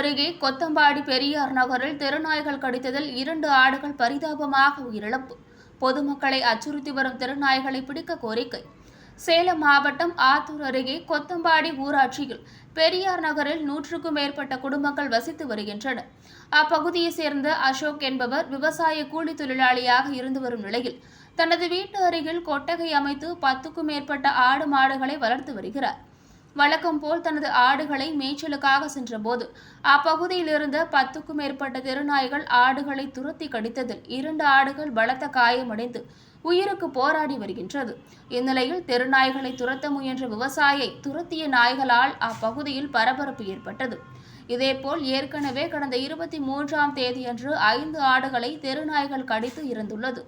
அருகே கொத்தம்பாடி பெரியார் நகரில் தெருநாய்கள் கடித்ததில் இரண்டு ஆடுகள் பரிதாபமாக உயிரிழப்பு. பொதுமக்களை அச்சுறுத்தி வரும் தெருநாய்களை பிடிக்க கோரிக்கை. சேலம் மாவட்டம் ஆத்தூர் அருகே கொத்தம்பாடி ஊராட்சியில் பெரியார் நகரில் நூற்றுக்கும் மேற்பட்ட குடும்பங்கள் வசித்து வருகின்றனர். அப்பகுதியைச் சேர்ந்த அசோக் என்பவர் விவசாய கூலி தொழிலாளியாக இருந்து வரும் நிலையில் தனது வீட்டு அருகில் கொட்டகை அமைத்து பத்துக்கும் மேற்பட்ட ஆடு மாடுகளை வளர்த்து வருகிறார். வழக்கம் போல் தனது ஆடுகளை மேய்ச்சலுக்காக சென்றபோது அப்பகுதியில் இருந்த பத்துக்கும் மேற்பட்ட தெருநாய்கள் ஆடுகளை துரத்தி கடித்ததில் இரண்டு ஆடுகள் பலத்த காயமடைந்து உயிருக்கு போராடி வருகின்றது. இந்நிலையில் தெருநாய்களை துரத்த முயன்ற விவசாயியை துரத்திய நாய்களால் அப்பகுதியில் பரபரப்பு ஏற்பட்டது. இதேபோல் ஏற்கனவே கடந்த இருபத்தி மூன்றாம் தேதியன்று ஐந்து ஆடுகளை தெருநாய்கள் கடித்து இறந்துள்ளது.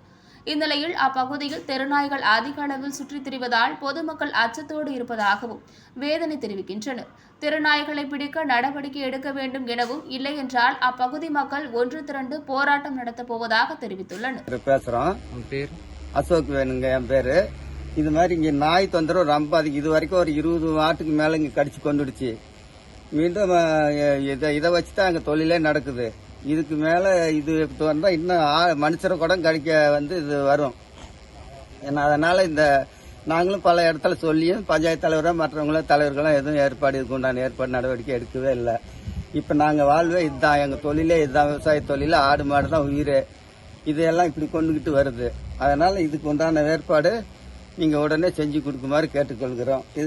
இந்நிலையில் அப்பகுதியில் தெருநாய்கள் அதிக அளவில் சுற்றித் திரிவதால் பொதுமக்கள் அச்சத்தோடு இருப்பதாகவும் வேதனை தெரிவிக்கின்றனர். தெருநாய்களை பிடிக்க நடவடிக்கை எடுக்க வேண்டும் எனவும் இல்லையென்றால் அப்பகுதி மக்கள் ஒன்று திரண்டு போராட்டம் நடத்தப் போவதாக தெரிவித்துள்ளனர். பேர் பேசுறோம். அசோக் வேணுங்க என் பேரு. இது மாதிரி இங்க நாய் தொந்தரவு ரொம்ப அதிகம். இது வரைக்கும் ஒரு இருபது ஆட்டுக்கு மேல இங்க கடிச்சு கொண்டுடுச்சு. மீண்டும் இதை இதை வச்சு தான் அங்க தொழிலே நடக்குது. இதுக்கு மேல இது வந்தா இன்னும் ஆ- மனுஷரை கூட கடிக்க வந்து இது வரும். ஏன்னா அதனால இந்த நாங்களும் பல இடத்துல சொல்லியும் பஞ்சாயத்து தலைவரும் மற்றவங்களும் தலைவர்களும் எதுவும் ஏற்பாடு இதுக்கு உண்டான ஏற்பாடு நடவடிக்கை எடுக்கவே இல்லை. இப்போ நாங்கள் வாழ்வே இதுதான் எங்கள் தொழிலே இதுதான் விவசாய தொழில் ஆடு மாடு தான் உயிர். இதையெல்லாம் இப்படி கொண்டுகிட்டு வருது. அதனால இதுக்கு உண்டான ஏற்பாடு நீங்கள் உடனே செஞ்சு கொடுக்குமாறு கேட்டுக்கொள்கிறோம். இது